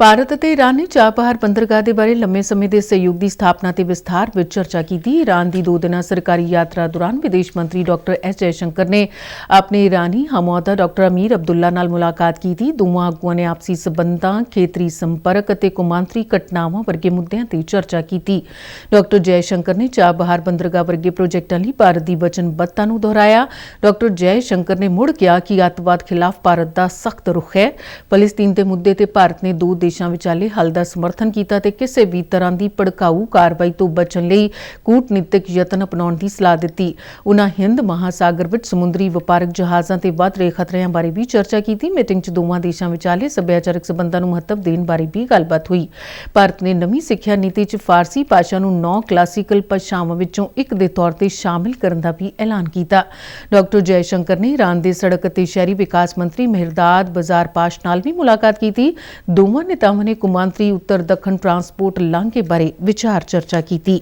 ਭਾਰਤ ਅਤੇ ਈਰਾਨ ਨੇ ਚਾਬਹਾਰ ਬੰਦਰਗਾਹ ਦੇ ਬਾਰੇ ਲੰਮੇ ਸਮੇਂ ਦੇ ਸਹਿਯੋਗ ਦੀ ਸਥਾਪਨਾ ਤੇ ਵਿਸਥਾਰ ਵਿੱਚ ਚਰਚਾ ਕੀਤੀ ਈਰਾਨ ਦੀ ਦੋ ਦਿਨਾਂ ਸਰਕਾਰੀ ਯਾਤਰਾ ਦੌਰਾਨ ਵਿਦੇਸ਼ ਮੰਤਰੀ ਡਾਕਟਰ ਐਸ ਜੈਸ਼ੰਕਰ ਨੇ ਆਪਣੇ ਈਰਾਨੀ ਹਮਅਹੁਦਾ ਡਾਕਟਰ ਅਮੀਰ ਅਬਦੁੱਲਾ ਨਾਲ ਮੁਲਾਕਾਤ ਕੀਤੀ ਦੋਵਾਂ ਆਗੂਆਂ ਨੇ ਆਪਸੀ ਸਬੰਧਾਂ ਖੇਤਰੀ ਸੰਪਰਕ ਅਤੇ ਕੌਮਾਂਤਰੀ ਘਟਨਾਵਾਂ ਵਰਗੇ ਮੁੱਦਿਆਂ ਤੇ ਚਰਚਾ ਕੀਤੀ ਡਾਕਟਰ ਜੈਸ਼ੰਕਰ ਨੇ ਚਾਬਹਾਰ ਬੰਦਰਗਾਹ ਵਰਗੇ ਪ੍ਰੋਜੈਕਟਾਂ ਲਈ ਭਾਰਤ ਦੀ ਵਚਨਬੱਧਤਾ ਨੂੰ ਦੁਹਰਾਇਆ ਡਾਕਟਰ ਜੈਸ਼ੰਕਰ ਨੇ ਮੁੜ ਕਿਹਾ ਕਿ ਅੱਤਵਾਦ ਖਿਲਾਫ ਭਾਰਤ ਦਾ ਸਖਤ ਰੁਖ ਹੈ ਫਲਸਤੀਨ ਦੇ ਮੁੱਦੇ ਤੇ ਭਾਰਤ ਨੇ ਦੋ ਦੇਸ਼ਾਂ ਵਿਚਾਲੇ ਹੱਲ ਦਾ ਸਮਰਥਨ ਕੀਤਾ ਤੇ ਕਿਸੇ ਵੀ ਤਰ੍ਹਾਂ ਦੀ ਭੜਕਾਊ ਕਾਰਵਾਈ ਤੋਂ ਬਚਣ ਲਈ ਕੂਟਨੀਤਿਕ ਯਤਨ ਅਪਣਾਉਣ ਦੀ ਸਲਾਹ ਦਿੱਤੀ। ਉਨ੍ਹਾਂ ਹਿੰਦ ਮਹਾਸਾਗਰ ਵਿੱਚ ਸਮੁੰਦਰੀ ਵਪਾਰਕ ਜਹਾਜ਼ਾਂ ਤੇ ਵੱਧ ਰਹੇ ਖਤਰਿਆਂ ਬਾਰੇ ਵੀ ਚਰਚਾ ਕੀਤੀ। ਮੀਟਿੰਗ 'ਚ ਦੋਵਾਂ ਦੇਸ਼ਾਂ ਵਿਚਾਲੇ ਸੱਭਿਆਚਾਰਕ ਸਬੰਧਾਂ ਨੂੰ ਮਹੱਤਵ ਦੇਣ ਬਾਰੇ ਵੀ ਗੱਲਬਾਤ ਹੋਈ। ਭਾਰਤ ਨੇ ਨਵੀਂ ਸਿੱਖਿਆ ਨੀਤੀ 'ਚ ਫਾਰਸੀ ਭਾਸ਼ਾ ਨੂੰ ਨੌ ਕਲਾਸੀਕਲ ਭਾਸ਼ਾਵਾਂ ਵਿੱਚੋਂ ਇੱਕ ਦੇ ਤੌਰ ਤੇ ਸ਼ਾਮਿਲ ਕਰਨ ਦਾ ਵੀ ਐਲਾਨ ਕੀਤਾ। ਡਾਕਟਰ ਜੈਸ਼ੰਕਰ ਨੇ ਈਰਾਨ ਦੇ ਸੜਕ ਅਤੇ ਸ਼ਹਿਰੀ ਵਿਕਾਸ ਮੰਤਰੀ ਮਹਿਰਦਾਦ ਬਾਜ਼ਾਰ ਪਾਸ਼ ਨਾਲ ਵੀ ਮੁਲਾਕਾਤ ਕੀਤੀ। ਦੋਵਾਂ ਨੇਤਾਵਾਂ ਨੇ ਕੁਮਾਂਤਰੀ ਉੱਤਰ ਦੱਖਣ ਟਰਾਂਸਪੋਰਟ ਲਾਂਘੇ ਬਾਰੇ ਵਿਚਾਰ ਚਰਚਾ ਕੀਤੀ।